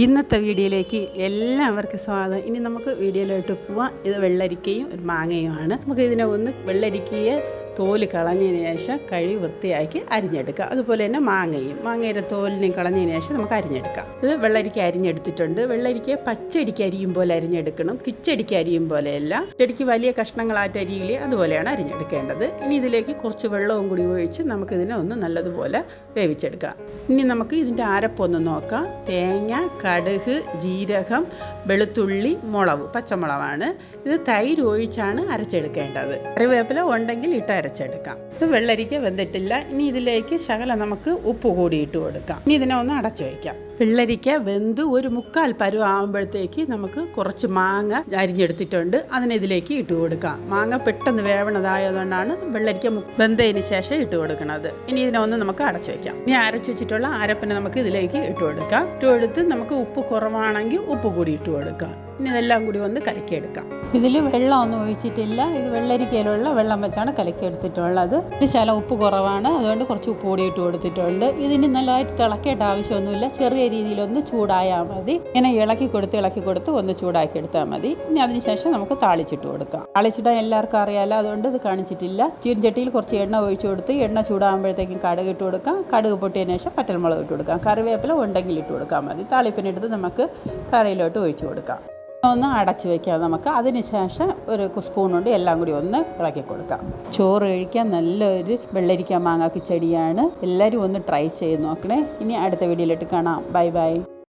ഇന്നത്തെ വീഡിയോയിലേക്ക് എല്ലാവർക്കും സ്വാഗതം. ഇനി നമുക്ക് വീഡിയോയിലോട്ട് പോവാം. ഇത് വെള്ളരിക്കയും ഒരു മാങ്ങയുമാണ്. നമുക്ക് ഇതിനെ ഒന്ന് വെള്ളരിക്കയെ തോൽ കളഞ്ഞതിന് ശേഷം കഴുകി വൃത്തിയാക്കി അരിഞ്ഞെടുക്കുക. അതുപോലെ തന്നെ മാങ്ങയും മാങ്ങയുടെ തോലിനെയും കളഞ്ഞതിന് ശേഷം നമുക്ക് അരിഞ്ഞെടുക്കാം. ഇത് വെള്ളരിക്ക അരിഞ്ഞെടുത്തിട്ടുണ്ട്. വെള്ളരിക്ക പച്ചടിക്ക് അരിയും പോലെ അരിഞ്ഞെടുക്കണം. കിച്ചടിക്ക് അരിയും പോലെയല്ല. ചെടിക്ക് വലിയ കഷ്ണങ്ങളായിട്ട് അരിയില്ലേ അതുപോലെയാണ് അരിഞ്ഞെടുക്കേണ്ടത്. ഇനി ഇതിലേക്ക് കുറച്ച് വെള്ളവും കൂടി ഒഴിച്ച് നമുക്കിതിനെ ഒന്ന് നല്ലതുപോലെ വേവിച്ചെടുക്കാം. ഇനി നമുക്ക് ഇതിന്റെ ആരപ്പൊന്ന് നോക്കാം. തേങ്ങ കടുക് ജീരകം വെളുത്തുള്ളി മുളവ് പച്ചമുളകാണ്. ഇത് തൈര് ഒഴിച്ചാണ് അരച്ചെടുക്കേണ്ടത്. കറിവേപ്പില ഉണ്ടെങ്കിൽ ഇട്ട് അരച്ചെടുക്കാം. ഇത് വെള്ളരിക്ക വെന്തിട്ടില്ല. ഇനി ഇതിലേക്ക് ശകലം നമുക്ക് ഉപ്പ് കൂടി ഇട്ട് കൊടുക്കാം. ഇനി ഇതിനെ ഒന്ന് അടച്ചു വയ്ക്കാം. വെള്ളരിക്ക വെന്ത് ഒരു മുക്കാൽ പരുവം ആകുമ്പോഴത്തേക്ക് നമുക്ക് കുറച്ച് മാങ്ങ അരിഞ്ഞെടുത്തിട്ടുണ്ട്. അതിനെ ഇതിലേക്ക് ഇട്ട് കൊടുക്കാം. മാങ്ങ പെട്ടെന്ന് വേവണതായതുകൊണ്ടാണ് വെള്ളരിക്ക വെന്തതിന് ശേഷം ഇട്ട് കൊടുക്കുന്നത്. ഇനി ഇതിനൊന്ന് നമുക്ക് അടച്ചു വെക്കാം. ഇനി അരച്ചു വെച്ചിട്ടുള്ള അരപ്പിനെ നമുക്ക് ഇതിലേക്ക് ഇട്ട് കൊടുക്കാം. ഇട്ട് കൊടുത്ത് നമുക്ക് ഉപ്പ് കുറവാണെങ്കിൽ ഉപ്പ് കൂടി ഇട്ട് കൊടുക്കാം. ഇനി ഇതെല്ലാം കൂടി ഒന്ന് കലക്കിയെടുക്കാം. ഇതിൽ വെള്ളമൊന്നും ഒഴിച്ചിട്ടില്ല. ഇത് വെള്ളരിക്കയിലുള്ള വെള്ളം വെച്ചാണ് കലക്കിയെടുത്തിട്ടുള്ളത്. ഇനി ശല ഉപ്പ് കുറവാണ്. അതുകൊണ്ട് കുറച്ച് ഉപ്പ് കൂടി ഇട്ട് കൊടുത്തിട്ടുണ്ട്. ഇതിന് നല്ലതായിട്ട് തിളക്കേണ്ട ആവശ്യമൊന്നുമില്ല. ചെറിയ രീതിയിലൊന്ന് ചൂടായാൽ മതി. ഇങ്ങനെ ഇളക്കി കൊടുത്ത് ഇളക്കി കൊടുത്ത് ഒന്ന് ചൂടാക്കി എടുത്താൽ മതി. ഇനി അതിനുശേഷം നമുക്ക് താളിച്ചിട്ട് കൊടുക്കാം. താളിച്ചിടാൻ എല്ലാവർക്കും അറിയാലോ അതുകൊണ്ട് ഇത് കാണിച്ചിട്ടില്ല. ചീൻചട്ടിയിൽ കുറച്ച് എണ്ണ ഒഴിച്ചു കൊടുത്ത് എണ്ണ ചൂടാകുമ്പോഴത്തേക്കും കടുക് ഇട്ട് കൊടുക്കാം. കടുക് പൊട്ടിയതിന് ശേഷം പറ്റൽമുളക് ഇട്ട് കൊടുക്കാം. കറിവേപ്പില ഉണ്ടെങ്കിൽ ഇട്ട് കൊടുക്കാൻ മതി. താളിപ്പിനെടുത്ത് നമുക്ക് കറിയിലോട്ട് ഒഴിച്ചു കൊടുക്കാം. ഒന്ന് അടച്ചു വെക്കാം നമുക്ക്. അതിന് ശേഷം ഒരു സ്പൂൺ കൊണ്ട് എല്ലാം കൂടി ഒന്ന് ഇളക്കി കൊടുക്കാം. ചോറ് കഴിക്കാൻ നല്ലൊരു വെള്ളരിക്ക മാങ്ങ കിച്ചടിയാണ്. എല്ലാവരും ഒന്ന് ട്രൈ ചെയ്ത് നോക്കണേ. ഇനി അടുത്ത വീഡിയോയിലിട്ട് കാണാം. Bye bye